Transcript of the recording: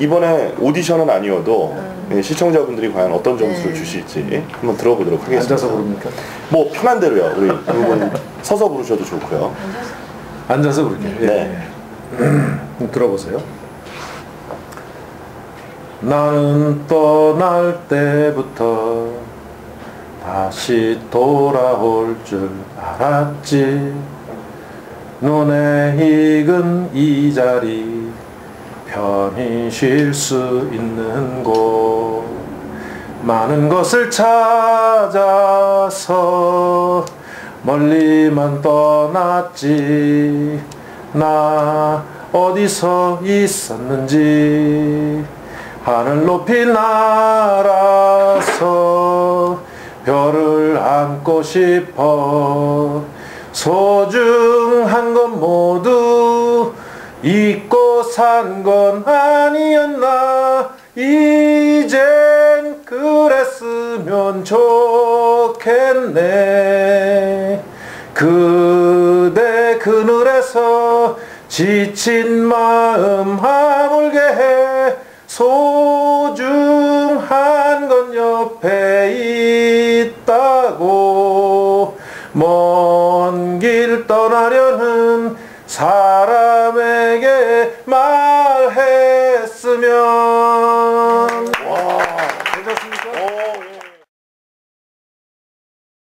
이번에 오디션은 아니어도 예, 시청자분들이 과연 어떤 점수를 네. 주실지 한번 들어보도록 하겠습니다. 앉아서 부릅니까? 뭐 편한 대로요. 우리 두분 서서 부르셔도 좋고요. 앉아서 부를게요. 예. 네. 음, 들어보세요. 나는 떠날 때부터 다시 돌아올 줄 알았지. 눈에 익은 이 자리 편히 쉴 수 있는 곳. 많은 것을 찾아서 멀리만 떠났지. 나 어디서 있었는지 하늘 높이 날아서 별을 안고 싶어. 소중한 건 모두 잊고 산 건 아니었나? 이젠 그랬으면 좋겠네. 그대 그늘에서 지친 마음 하물게 해. 소중한 건 옆에 있다고. 먼 길 떠나려는 사람에게 말했으면